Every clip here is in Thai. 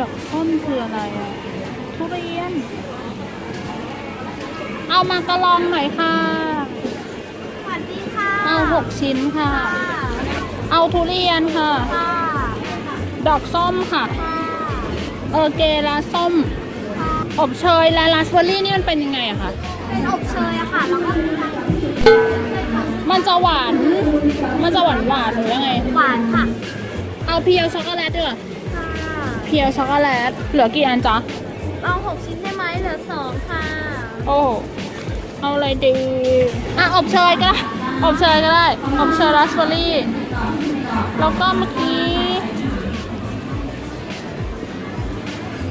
ดอกส้มคืออะไรอะทุเรียน เอามากระลองหน่อยค่ะ สวัสดีค่ะเอาหกชิ้นค่ะ เอาทุเรียนค่ะ ค่ะดอกส้มค่ะ เออเกลาส้ม อบเชยและราสเบอร์รี่นี่มันเป็นยังไงอะคะ เป็นอบเชยอะค่ะ แล้วก็มันจะหวาน มันจะหวานหวานหรือยังไง หวานค่ะ เอาเพียวช็อกโกแลตด้วยค่ะ เพียวช็อกโกแลตเหลือกี่อันจ๊ะ เอาหกชิ้นได้ไหมเหลือสองค่ะ โอ้เอาอะไรดีอะอบเชยก็ได้อบเชยก็ได้ อบเชยราสเบอร์รี่ แล้วก็เมื่อกี้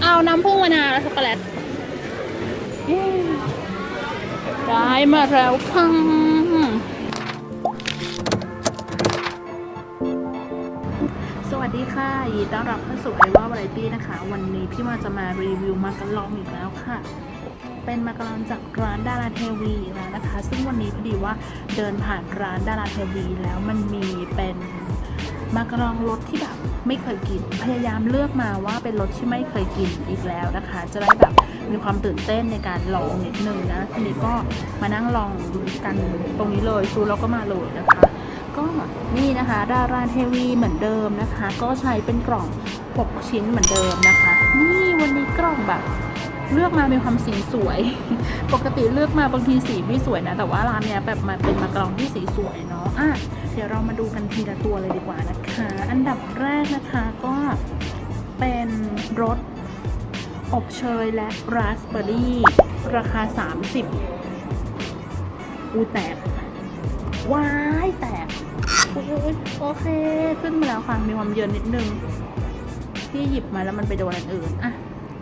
เอาน้ำผึ้งมะนาวและช็อกโกแลตเย้ได้มาแล้วค่ะ ดีค่ะยินดีต้อนรับเข้าสู่ไอว่าวาไรตี้นะคะ วันนี้พี่มาจะมารีวิวมาการลองอีกแล้วค่ะ เป็นมาการอนจากร้านดาราเทวีอีกแล้วนะคะ ซึ่งวันนี้พอดีว่าเดินผ่านร้านดาราเทวีแล้วมันมีเป็นมาการองรสที่แบบไม่เคยกิน พยายามเลือกมาว่าเป็นรสที่ไม่เคยกินอีกแล้วนะคะ จะได้แบบมีความตื่นเต้นในการลองนิดนึงนะทีนี้ก็มานั่งลองกันตรงนี้เลยซูแล้วก็มาเลยนะคะ ก็นี่นะคะดาราเทวีเหมือนเดิมนะคะ ก็ใช้เป็นกล่อง 6 ชิ้นเหมือนเดิมนะคะ นี่วันนี้กล่องแบบเลือกมาเป็นความสีสวย ปกติเลือกมาบางทีสีไม่สวยนะ แต่ว่าร้านเนี้ยแบบมาเป็นมากรองที่สีสวยเนาะ อะ เดี๋ยวเรามาดูกันทีละตัวเลยดีกว่านะคะ อันดับแรกนะคะก็เป็นรสอบเชยและราสเบอร์รี่ ราคา 30 อูแตก ว้ายแตก อุ๊ยอุ๊ยโอเคขึ้นมาแล้วค่ะมีความเยินนิดนึงที่หยิบมาแล้วมันไปโดนอันอื่นอะ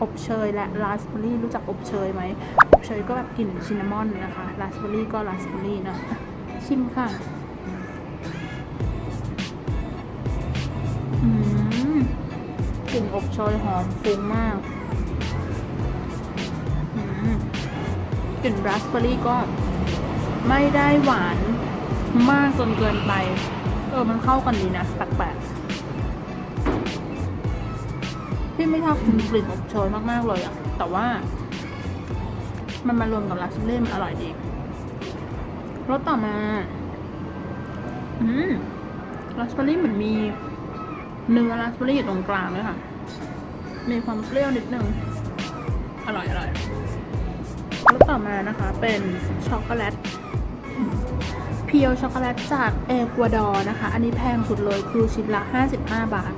อบเชยและราสเบอร์รี่รู้จักอบเชยไหมอบเชยก็แบบกลิ่นชินนามอนนะคะราสเบอร์รี่ก็ราสเบอร์รี่นะอะชิมค่ะกลิ่นอบเชยหอมฟุ้งมากกลิ่นราสเบอร์รี่ก็ไม่ได้หวานมากจนเกินไป เออ มันเข้ากันดีนะแปลกๆพี่ไม่ชอบกลิ่นอบโชยมาก ๆ เลยอะแต่ว่า มันมารวมกับราสเบอร์รี่มันอร่อยดีรสต่อมา อืมราสเบอร์รี่เหมือนมีเนื้อราสเบอร์รี่อยู่ตรงกลางเลยค่ะ มีความเปรี้ยวนิดนึง อร่อยอร่อยรสต่อมานะคะ เป็นช็อกโกแลต พียวช็อกโกแลตจากเอกวาดอร์นะคะ อันนี้แพงสุดเลยคือชิ้นละ 55 บาท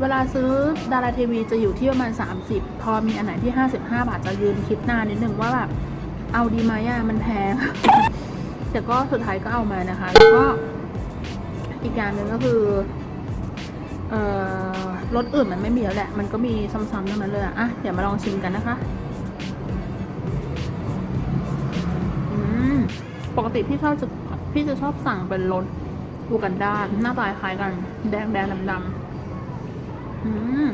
เวลาซื้อดาราทีวีจะอยู่ที่ประมาณ 30 พอมีอันไหนที่ 55 บาทจะยืนคิดนานนิดนึงว่าแบบเอาดีไหมอะมันแพง แต่ก็สุดท้ายก็เอามานะคะ แล้วก็อีกอย่างหนึ่งก็คือเอ่อรสอื่นมันไม่มีแล้วแหละ มันก็มีซ้ำๆทั้งนั้นเลยอะอะ เดี๋ยวมาลองชิมกันนะคะ ปกติพี่ชอบจะพี่จะชอบสั่งเป็นรสอูกันดาหน้าตาคล้ายกัน แดงแดงดำดำอืม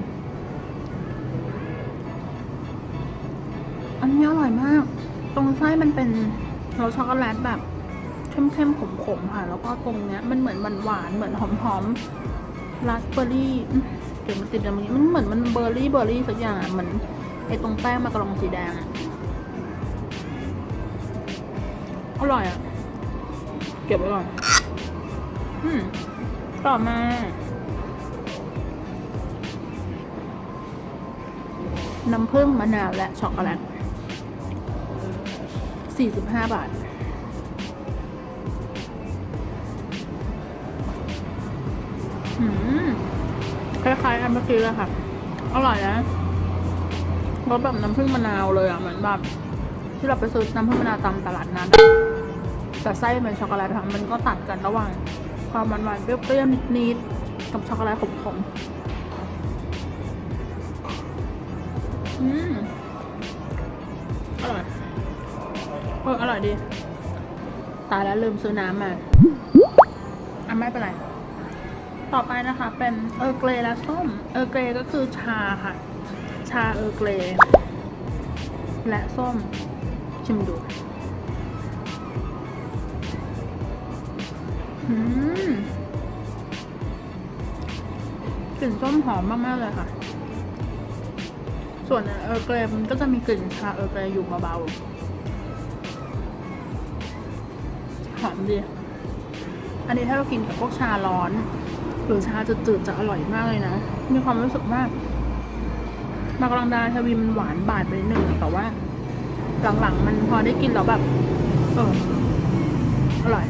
อันนี้อร่อยมาก ตรงไส้มันเป็นรสช็อกโกแลตแบบเข้มๆขมๆค่ะ แล้วก็ตรงเนี้ย มันเหมือนหวานๆเหมือนหอมๆราสเบอร์รี่เดี๋ยวมันติดตรงนี้มันเหมือนมันเบอร์รี่เบอร์รี่สักอย่างอะเหมือนไอ้ตรงแป้งมากรองสีแดงอะ อร่อยอะเก็บไว้ก่อนอืมต่อมา น้ำผึ้งมะนาวและช็อกโกแลต45 บาท อืม คล้ายๆอันเมื่อกี้เลยค่ะ อร่อยนะรสแบบน้ำผึ้งมะนาวเลยอะ เหมือนแบบ ที่เราไปซื้อน้ำผึ้งมะนาวตามตลาดนัดอะแต่ไส้เป็นช็อกโกแลตค่ะมันก็ตัดกันระหว่างความหวานๆเปรี้ยวๆนิดๆกับช็อกโกแลตขมๆอืมอร่อยเอออร่อยดี ตายแล้วลืมซื้อน้ำมาอะไม่เป็นไร ต่อไปนะคะ เป็นเออร์เกรและส้ม เออร์เกรก็คือชาค่ะ ชาเออร์เกรและส้ม ชิมดูกลิ่นส้มหอมมากๆเลยค่ะ ส่วนเออเกรมนก็จะมีกลิ่นชาเออเกรอยู่เบาๆหอมดี อันนี้ถ้าเรากินกับพวกชาร้อน หรือชาจืดจะอร่อยมากเลยนะ มีความรู้สึกว่า มากรังดาทวีมันหวานบาดไปนิดนึงแต่ว่า หลังๆ มันพอได้กินแล้วแบบเอออร่อย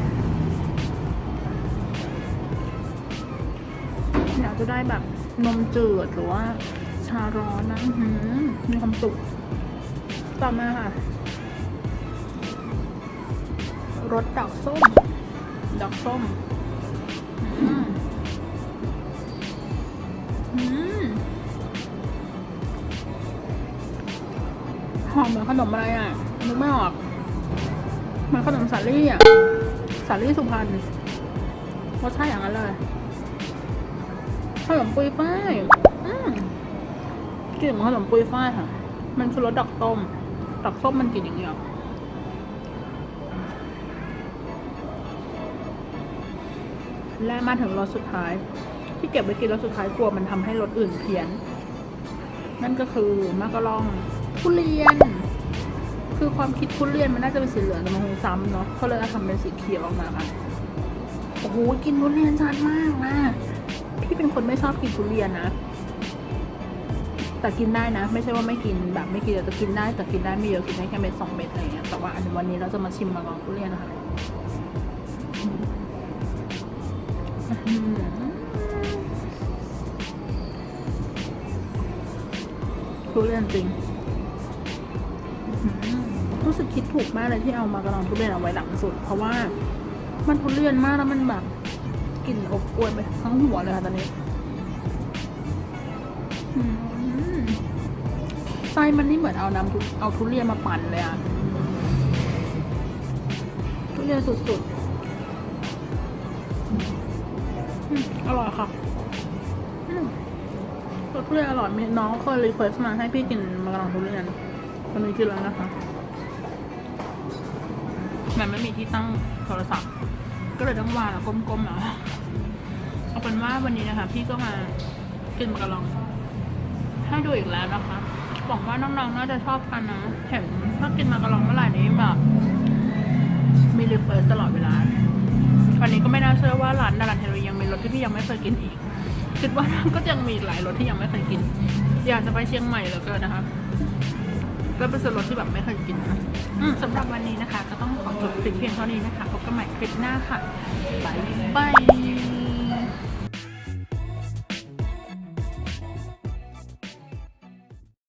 อยากจะได้แบบนมจืดหรือว่าชาร้อนนะหือมีความสุขต่อมาค่ะ รสดอกส้ม ดอกส้มอืมอืม หอมเหมือนขนมอะไรอะนึกไม่ออกมือนขนมสาลี่อะสาลี่สุพรรณรสชาติอย่างนั้นเลยขนมปุยฝ้ายอืมกลิ่นเหมือนขนมปุยฝ้ายค่ะ มันคือรสดอกส้มดอกส้มมันกลิ่นอย่างเงี้ยและมาถึงรสสุดท้าย ที่เก็บไว้กินรสสุดท้ายกลัวมันทำให้รสอื่นเพี้ยน นั่นก็คือมากะลอง ทุเรียน คือความคิดทุเรียนมันน่าจะเป็นสีเหลืองแต่มันคงซ้ำเนาะเขาเลยเอาทำเป็นสีเขียวออกมาค่ะโอ้โหกินทุเรียนชัดมากนะพี่เป็นคนไม่ชอบกินทุเรียนนะแต่กินได้นะ ไม่ใช่ว่าไม่กินแบบไม่กินแต่จะกินได้แต่กินได้ไม่เยอะกินได้แค่เม็ดสองเม็ดอะไรอย่างเงี้ยแต่ว่าอันวันนี้เราจะมาชิมมะกะลองทุเรียนนะคะทุเรียนจริง รู้สึกคิดถูกมากเลยที่เอามากระลองทุเรียนเอาไว้หลังสุด เพราะว่ามันทุเรียนมากแล้วมันแบบกลิ่นอบอวลไปทั้งหัวเลยค่ะตอนนี้ไส้มันนี่เหมือนเอาน้ำทุเอาทุเรียนมาปั่นเลยอะทุเรียนสุดๆอร่อยค่ะรสทุเรียนอร่อยน้องเคยรีเควสต์มาให้พี่กินมะกะลองทุเรียน วันนี้กินแล้วนะคะ มันไม่มีที่ตั้งโทรศัพท์ ก็เลยต้องวางแล้วก้มๆเอาเอาเป็นว่าวันนี้นะคะ พี่ก็มากินมะกะลองให้ดูอีกแล้วนะคะหวังว่าน้องๆน่าจะชอบกันนะเห็นถ้ากินมากะลองเมื่อไหร่นี้แบบมีรีเควสตลอดเวลาวันนี้ก็ไม่น่าเชื่อว่าร้านดาราเทโรยังมีรสที่พี่ยังไม่เคยกินอีกคิดว่าก็ยังมีหลายรสที่ยังไม่เคยกิน อยากจะไปเชียงใหม่เหลือเกินนะคะ แล้วเป็นส่วนลดที่แบบไม่เคยกินนะอืมสำหรับวันนี้นะคะ ก็ต้องขอจบคลิปเพียงเท่านี้นะคะพบกันใหม่คลิปหน้าค่ะบายบาย